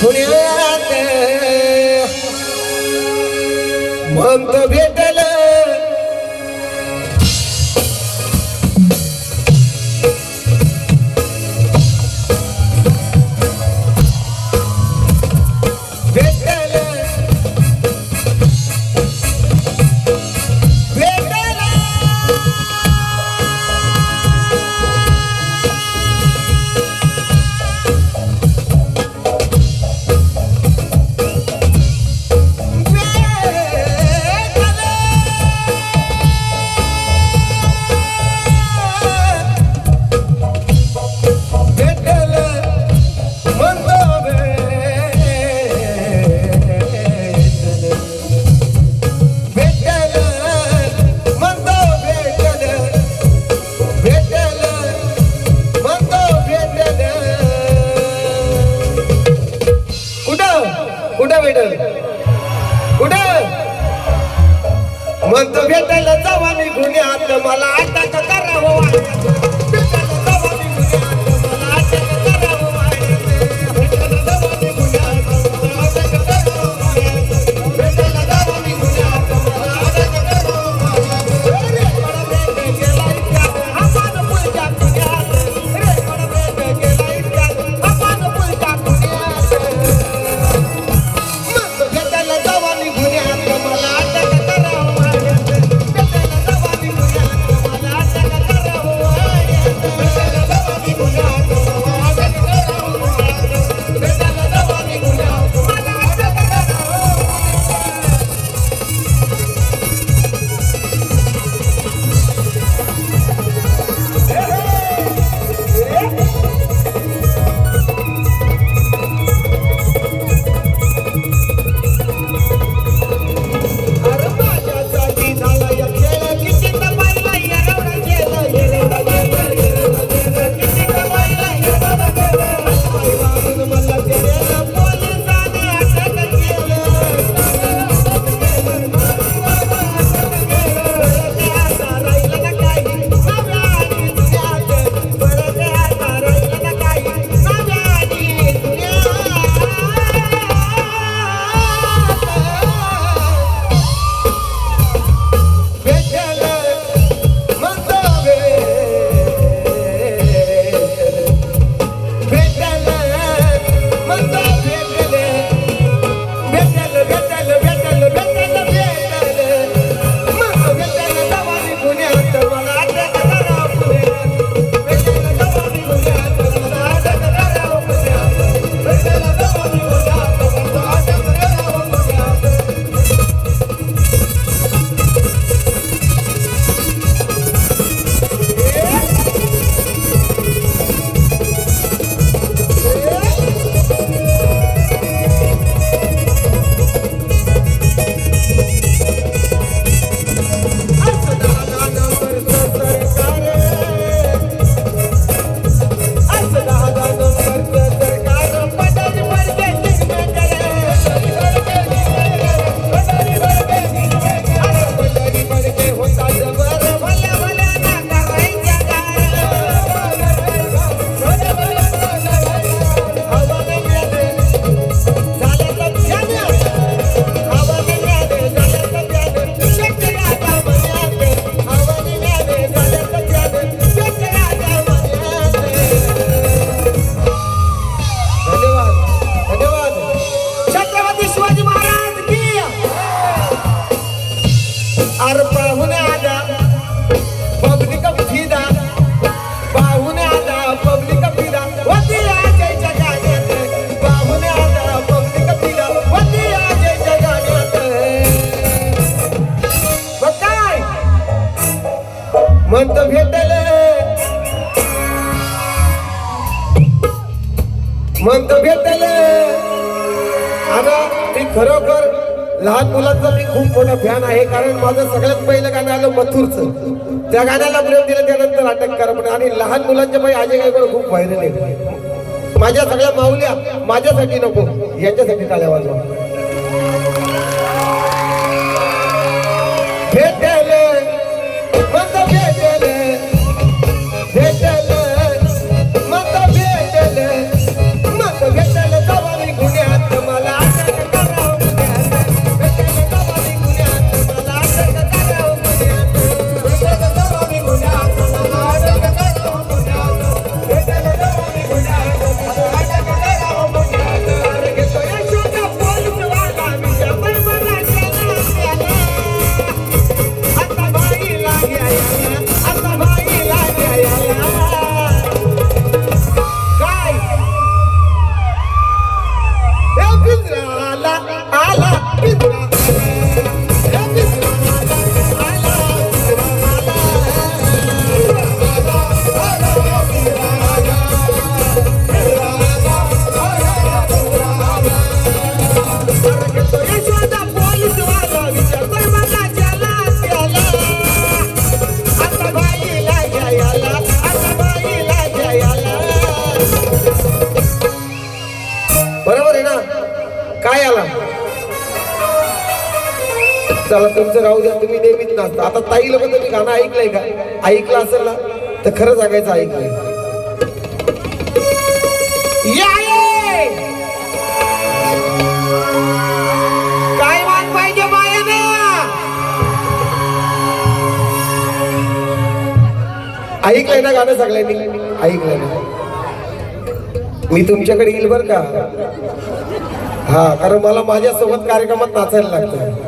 खुण्यात मंत भेटल म्हणत भेटल आता मी खरोखर लहान मुलांचा मी खूप मोठा फॅन आहे कारण माझं सगळ्यात पहिलं गाणं आलं मथुरचं. त्या गाण्याला प्रेम दिलं त्यानंतर अटक करा पण आणि लहान मुलांच्या पाहिजे अजय गायकवाड खूप व्हायरल आहे. माझ्या सगळ्या माऊल्या माझ्यासाठी नको याच्यासाठी टाळ्या वाजवा. चला तुमचं राहू द्या तुम्ही नेहमीच नाचता. आता ताईला पण तुम्ही गाणं ऐकलंय का? ऐकलं असेल ना तर खरं सांगायचं ऐकलंय. काय मान पाहिजे ऐकलंय ना गाणं सगळ्यांनी? ऐकलंय ना. मी तुमच्याकडे येईल बर का? हा कारण मला माझ्यासोबत कार्यक्रमात नाचायला लागतं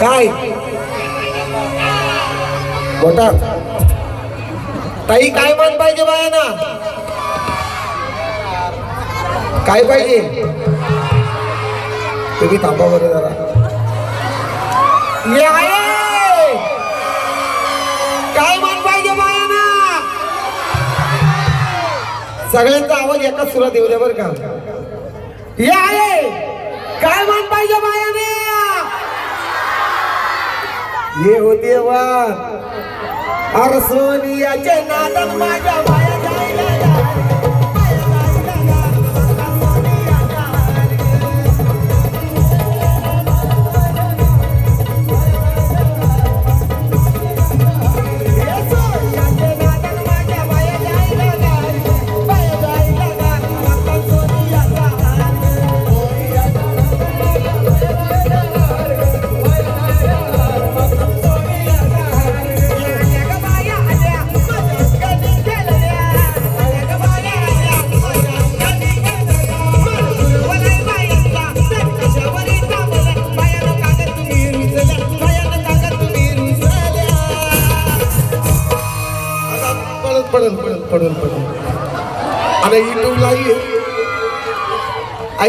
काय? मोठा ताई काय मान पाहिजे बायाना काय पाहिजे? तुम्ही थांबा बरं जरा. या, काय मान पाहिजे बायाना सगळ्यांचा आवाज एकाच सुरात येऊ द्या बरं का. या काय मान पाहिजे बाया ये होते वा अरे सोनियाचे नादन माझ्या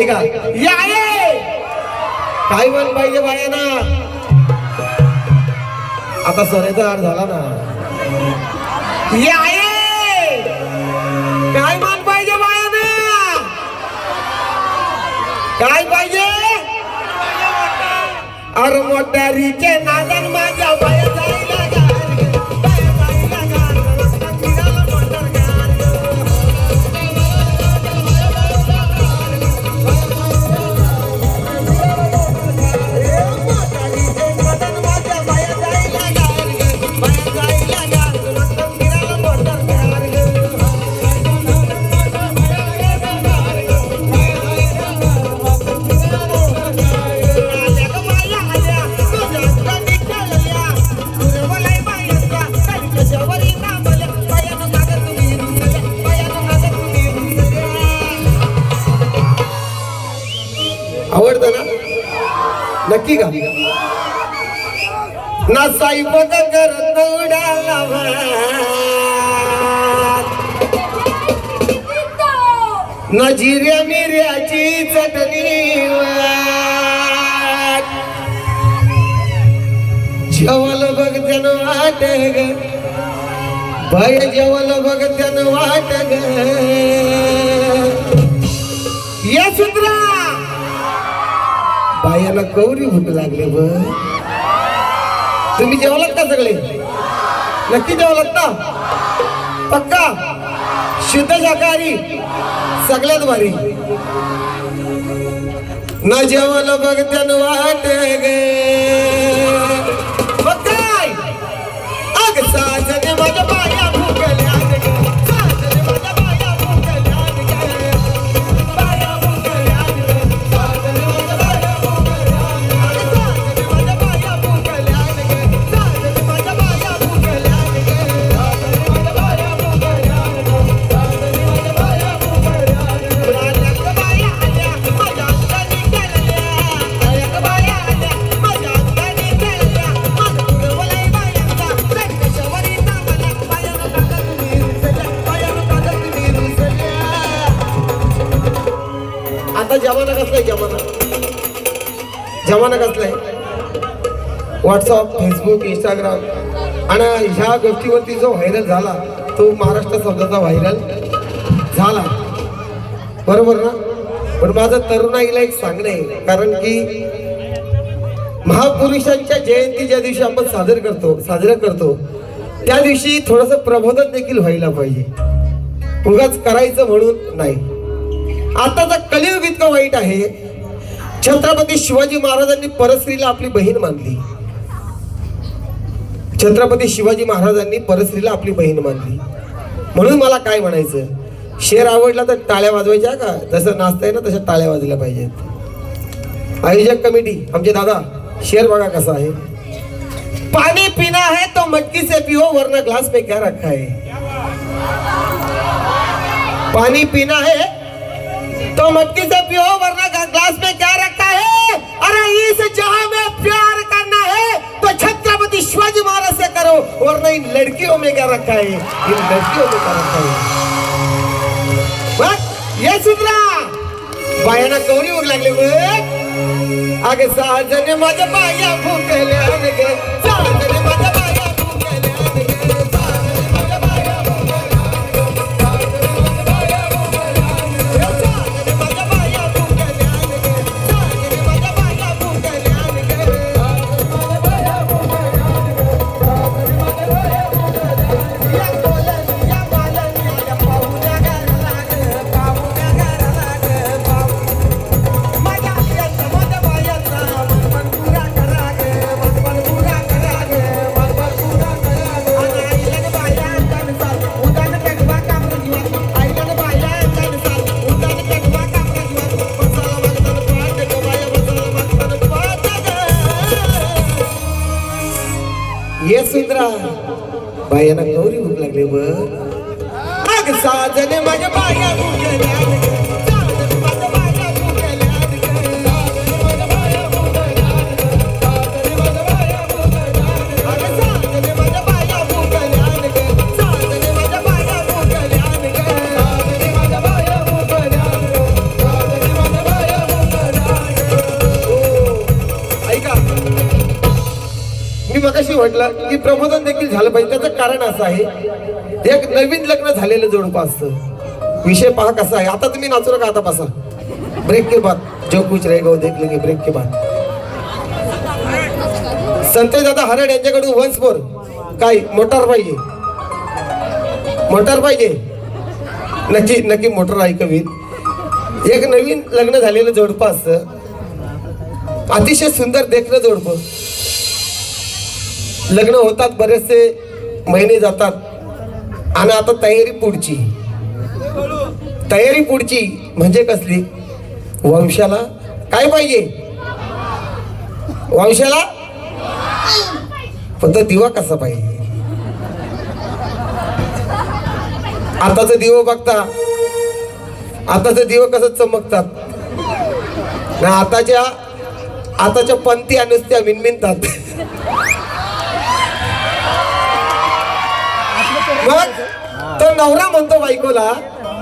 ऐका या काय म्हण पाहिजे बायाना आता सोन्याचा आड झाला ना. या काय मान पाहिजे बायाना काय पाहिजे? अरे मोटारीचे नादन माझ्या बाया जायला का? ना साई बघ करत ना जिऱ्या मिऱ्याची चटणी जेवल बघ त्यानं वाट ग. भय जेवल बघ त्यानं वाट ग. या सुंदरा! बायाला गौरी भूक लागले ब तुम्ही जेवलात का सगळे? नक्की जेवलात ना? पक्का? शुद्ध शाकाहारी? सगळ्यात भारी. न जेवल बघ त्यानं वाट गे. मग काय? अग साजने माझ्या बाया जमाना कसलाय व्हॉट्सअप फेसबुक इंस्टाग्राम आणि ह्या गोष्टीवरती जो व्हायरल झाला तो महाराष्ट्र शब्दाचा व्हायरल झाला. बरोबर ना? पण माझं तरुणाईला एक सांगणं आहे कारण की महापुरुषांच्या जयंती ज्या दिवशी आपण साजर करतो साजरा करतो त्या दिवशी थोडस प्रबोधन देखील व्हायला पाहिजे. उगाच करायचं म्हणून नाही. आताचा कलियुग इतकं वाईट आहे छत्रपती शिवाजी महाराजांनी परस्त्रीला आपली बहीण मानली. छत्रपती शिवाजी महाराजांनी परस्त्रीला आपली बहीण मानली. म्हणून मला काय म्हणायचं? शेर आवडला तर टाळ्या वाजवायच्या का? जसं नाचताय ना तशा टाळ्या वाजल्या पाहिजेत. आयोजक कमिटी आमचे दादा शेर बघा कसा आहे. पाणी पिना है तो मटकी से पिओ वरना ग्लास में क्या रखा है पानी पीना है तो मटकी से पिओ वरना ग्लास में क्या रखा अरे इस जहां में प्यार करना है तो छत्रपति शिवाजी महाराज से करो वरना इन लड़कियों में क्या रखा है? इन लड़कियों में क्या रखा है? ये सुधरा। बायाना गौरी उग लागले बघ अगे साजने माझ्या बाया भुकल्या गे साजने माझ्या बायांना गौरी भूक लागली बघ. साजने माझ्या बाया भुकल्या म्हटलं की प्रबोधन देखील झालं पाहिजे. त्याचं कारण असं आहे एक नवीन लग्न झालेलं जोडपं असतं विषय पहा कसा आहे. आता तुम्ही नाचू नका आता बसा. ब्रेक के बाद. जो कुछ रहेगा वो देख लेंगे. ब्रेक के बाद. संतोष दादा हरड यांच्याकडून वन्स फोर काय? मोटार पाहिजे. मोटार पाहिजे. नक्की नक्की मोटर ऐकवीन. एक नवीन लग्न झालेलं जोडपं असतं अतिशय सुंदर देखणं जोडपं लग्न होतात बरेचसे महिने जातात. आणि आता तयारी पुढची. तयारी पुढची म्हणजे कसली? वंशाला काय पाहिजे? वंशाला? पण तो दिवा कसा पाहिजे? आताचं दिव बघता. आताचं दिव कसं चमकतात? ना आताच्या आताच्या पंथी आणि नुसत्या मिनमिनतात मग तो नवरा म्हणतो बायकोला.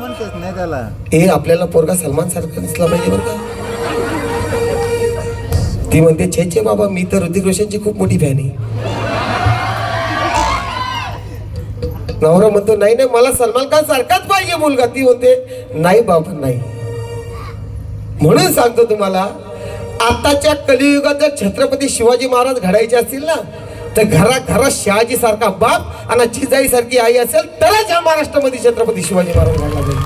नाही त्याला ए आपल्याला पोरगा सलमान सारखा दिसला पाहिजे बरं का? ती म्हणते छे छे बाबा मी तर ऋतिक रोशनची खूप मोठी फॅन आहे. नवरा म्हणतो नाही नाही मला सलमान खान सारखाच पाहिजे मुलगा. ती म्हणते नाही बाबा नाही. म्हणून सांगतो तुम्हाला आताच्या कलियुगात जर छत्रपती शिवाजी महाराज घडायचे असतील ना तर घरा घरात शहाजी सारखा बाप आणि जिजाईसारखी आई असेल तरच या महाराष्ट्रामध्ये छत्रपती शिवाजी महाराज घडला जाईल.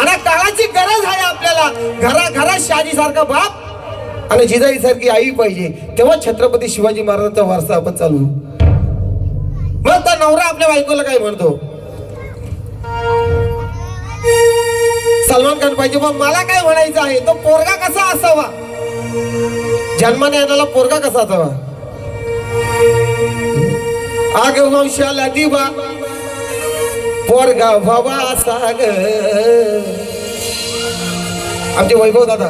आणि काळाची गरज आहे आपल्याला. घरा घरात शहाजी सारखा बाप आणि जिजाई सारखी आई पाहिजे. तेव्हा छत्रपती शिवाजी महाराजांचा वारसा आपण चालू. मग तर नवरा आपल्या बायकोला काय म्हणतो? सलमान खान पाहिजे. मग मला काय म्हणायचं आहे? तो पोरगा कसा असावा? जन्माने येणारा पोरगा कसा असावा? आग वंशाला दिवा पोरगा व्हावा साग. ग आमचे वैभव दादा.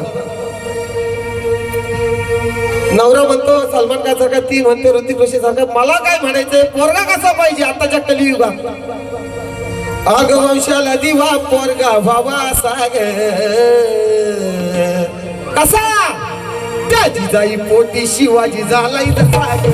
नवरा म्हणतो सलमान खान सारखा ती म्हणते ऋतिक रोशन सारखा. मला काय म्हणायचंय पोरगा कसा पाहिजे आताच्या कलियुगात? आग वंशाला दिवा पोरगा बाबा साग. कसा? त्या जिजाई पोटी शिवाजी झालाय शिवाजी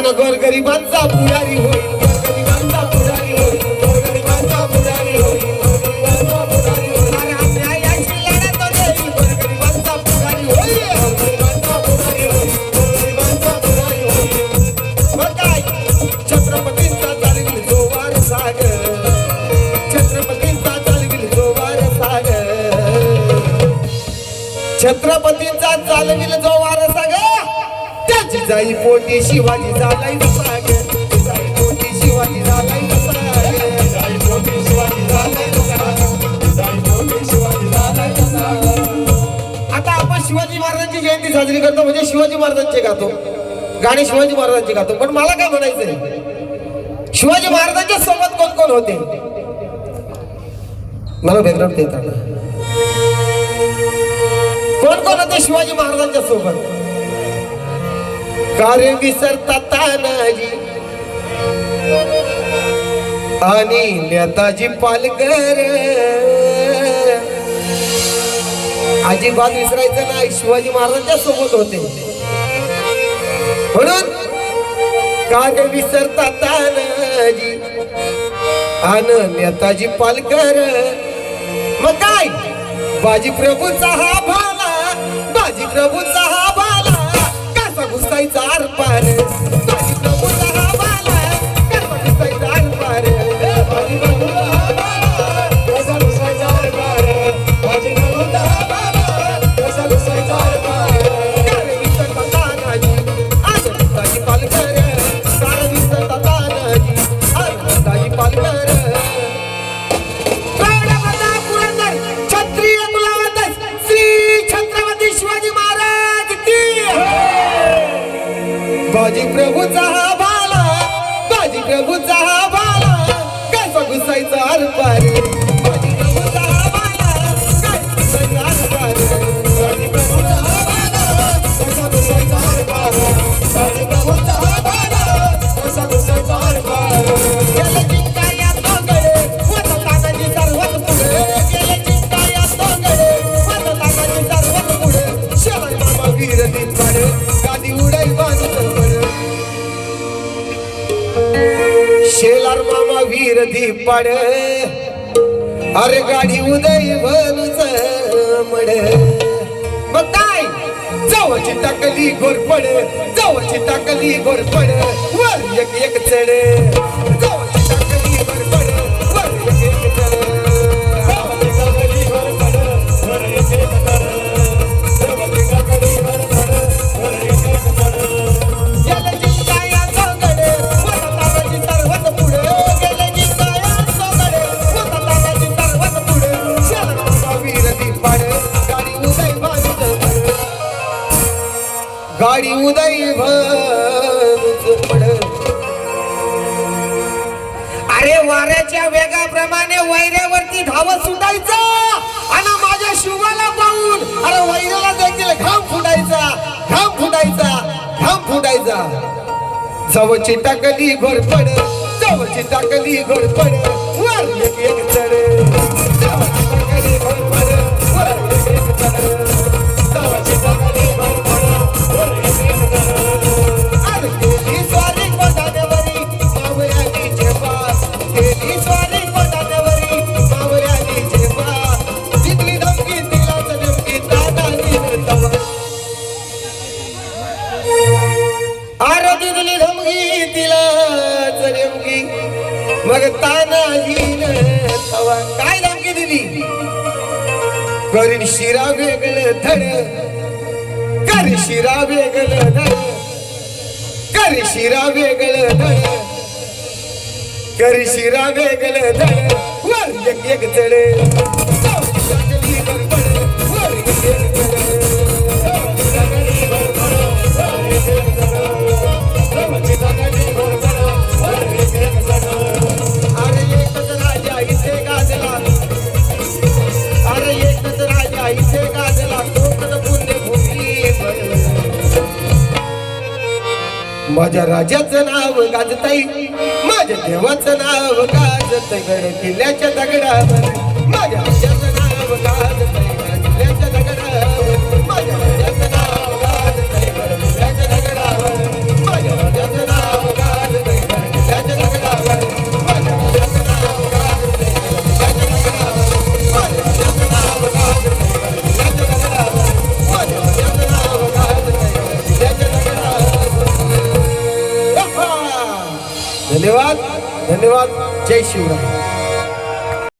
आणि गोरगरिबांचा पुढारी हो. जाई पोटी शिवाजी झालाय जाई पोटी शिवाजी झालाय जाई पोटी शिवाजी झालाय आता आपण शिवाजी महाराजांची जयंती साजरी करतो म्हणजे शिवाजी महाराजांचे गातो. गाणे शिवाजी महाराजांचे गातो. पण मला काय म्हणायचंय? शिवाजी महाराजांच्या सोबत कोण कोण होते? मला बॅकग्राऊंड देताना कोण कोण होते शिवाजी महाराजांच्या सोबत? कार्य विसरता तानाजी. आणि नेताजी पालकर अजिबात विसरायचं नाही शिवाजी महाराजांच्या सोबत होते. म्हणून कार्य विसरता तानाजी आन नेताजी पालकर मग काय? बाजी प्रभूचा हा भाला बाजी प्रभूचा कसा वीरती पाड गादी उडाई बांधत पड शेलार मामा वीरती पाड अरे गाडी उदय बनच मड. मग काय? जवळची टाकली घोरपड जवळची टाकली घोरपड वर एक एक चढ. गाडी उदय पड. अरे वाऱ्याच्या वेगाप्रमाणे वैऱ्यावरती धावत सुटायचं आणि माझ्या शिवाला पाहून अरे वैऱ्याला देखील घाम फुटायचा घाम फुटायचा घाम फुटायचा जवळची टाकली घोरपड जवळची टाकली घोरपड वर एक एक कर शिरा वेगळं धड कर शिरा वेगळं धड कर शिरा वेगळं धड कर शिरा वेगळं धड वर एक एक चढ वर एक एक चढ. माझ्या राजाचं नाव गाजताई माझ्या देवाचं नाव गाजत गड किल्ल्याच्या दगडावर. धन्यवाद धन्यवाद जय शिवराय.